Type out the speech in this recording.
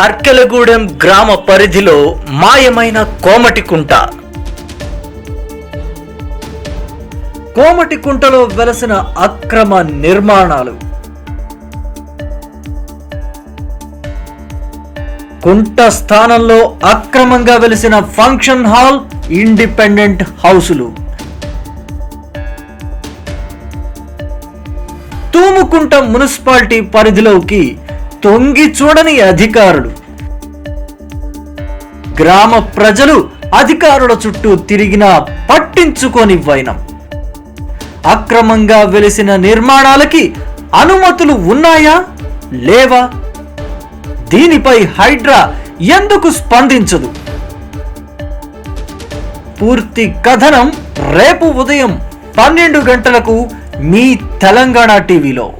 అర్కెలగూడెం గ్రామ పరిధిలో మాయమైన కోమటికుంట కోమటికుంటలో వెలసిన అక్రమ నిర్మాణాలు. కుంట స్థానంలో అక్రమంగా వెలిసిన ఫంక్షన్ హాల్ ఇండిపెండెంట్ హౌసులు. తూముకుంట మున్సిపాలిటీ పరిధిలోకి తొంగి చూడని అధికారులు. గ్రామ ప్రజలు అధికారుల చుట్టూ తిరిగినా పట్టించుకొని వైనం. అక్రమంగా వెలిసిన నిర్మాణాలకి అనుమతులు ఉన్నాయా? లేవా? దీనిపై హైడ్రా ఎందుకు స్పందించదు? పూర్తి కథనం రేపు ఉదయం పన్నెండు గంటలకు మీ తెలంగాణ టీవీలో.